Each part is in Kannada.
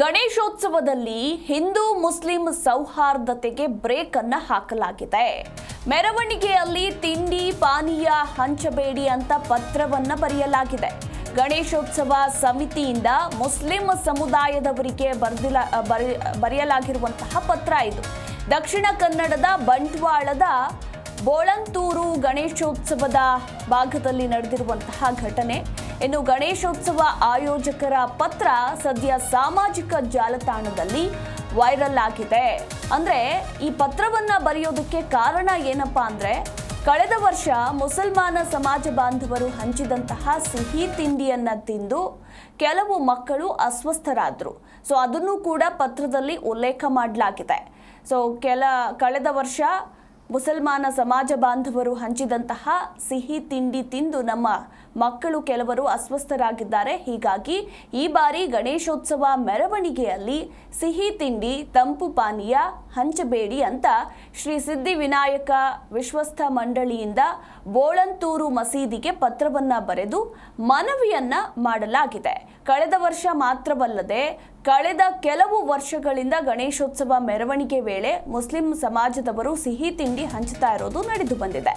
ಗಣೇಶೋತ್ಸವದಲ್ಲಿ ಹಿಂದೂ ಮುಸ್ಲಿಂ ಸೌಹಾರ್ದತೆಗೆ ಬ್ರೇಕ್ ಅನ್ನ ಹಾಕಲಾಗಿದೆ. ಮೆರವಣಿಗೆಯಲ್ಲಿ ತಿಂಡಿ, ಪಾನೀಯ, ಹಂಚಬೇಡಿ ಅಂತ ಪತ್ರವನ್ನ ಬರೆಯಲಾಗಿದೆ. ಗಣೇಶೋತ್ಸವ ಸಮಿತಿಯಿಂದ ಮುಸ್ಲಿಂ ಸಮುದಾಯದವರಿಗೆ ಬರೆಯಲಾಗಿರುವಂತಹ ಪತ್ರ ಇದು. ದಕ್ಷಿಣ ಕನ್ನಡದ ಬಂಟ್ವಾಳದ ಬೋಳಂತೂರು ಗಣೇಶೋತ್ಸವದ ಭಾಗದಲ್ಲಿ ನಡೆದಿರುವಂತಹ ಘಟನೆ. ಇನ್ನು ಗಣೇಶೋತ್ಸವ ಆಯೋಜಕರ ಪತ್ರ ಸದ್ಯ ಸಾಮಾಜಿಕ ಜಾಲತಾಣದಲ್ಲಿ ವೈರಲ್ ಆಗಿದೆ. ಅಂದ್ರೆ ಈ ಪತ್ರವನ್ನ ಬರೆಯೋದಕ್ಕೆ ಕಾರಣ ಏನಪ್ಪಾ ಅಂದ್ರೆ ಕಳೆದ ವರ್ಷ ಮುಸಲ್ಮಾನ ಸಮಾಜ ಬಾಂಧವರು ಹಂಚಿದಂತಹ ಸಿಹಿ ತಿಂಡಿಯನ್ನ ತಿಂದು ಕೆಲವು ಮಕ್ಕಳು ಅಸ್ವಸ್ಥರಾದ್ರು. ಸೊ ಅದನ್ನು ಕೂಡ ಪತ್ರದಲ್ಲಿ ಉಲ್ಲೇಖ ಮಾಡಲಾಗಿದೆ. ಸೊ ಕೆಲ ಕಳೆದ ವರ್ಷ ಮುಸಲ್ಮಾನ ಸಮಾಜ ಬಾಂಧವರು ಹಂಚಿದಂತಹ ಸಿಹಿ ತಿಂಡಿ ತಿಂದು ನಮ್ಮ ಮಕ್ಕಳು ಕೆಲವರು ಅಸ್ವಸ್ಥರಾಗಿದ್ದಾರೆ. ಹೀಗಾಗಿ ಈ ಬಾರಿ ಗಣೇಶೋತ್ಸವ ಮೆರವಣಿಗೆಯಲ್ಲಿ ಸಿಹಿ ತಿಂಡಿ, ತಂಪು ಪಾನೀಯ, ಹಂಚಬೇಡಿ ಅಂತ ಶ್ರೀ ಸಿದ್ಧಿವಿನಾಯಕ ವಿಶ್ವಸ್ಥ ಮಂಡಳಿಯಿಂದ ಬೋಳಂತೂರು ಮಸೀದಿಗೆ ಪತ್ರವನ್ನ ಬರೆದು ಮನವಿಯನ್ನ ಮಾಡಲಾಗಿದೆ. ಕಳೆದ ವರ್ಷ ಮಾತ್ರವಲ್ಲದೆ ಕಳೆದ ಕೆಲವು ವರ್ಷಗಳಿಂದ ಗಣೇಶೋತ್ಸವ ಮೆರವಣಿಗೆ ವೇಳೆ ಮುಸ್ಲಿಂ ಸಮಾಜದವರು ಸಿಹಿ ತಿಂಡಿ ಹಂಚುತ್ತಾ ಇರೋದು ನಡೆದು ಬಂದಿದೆ.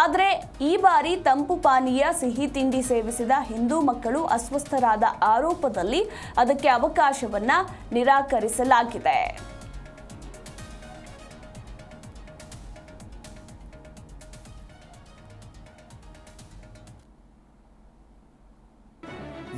ಆದರೆ ಈ ಬಾರಿ ತಂಪು ಪಾನೀಯ, ಸಿಹಿ ತಿಂಡಿ ಸೇವಿಸಿದ ಹಿಂದೂ ಮಕ್ಕಳು ಅಸ್ವಸ್ಥರಾದ ಆರೋಪದಲ್ಲಿ ಅದಕ್ಕೆ ಅವಕಾಶವನ್ನ ನಿರಾಕರಿಸಲಾಗಿದೆ.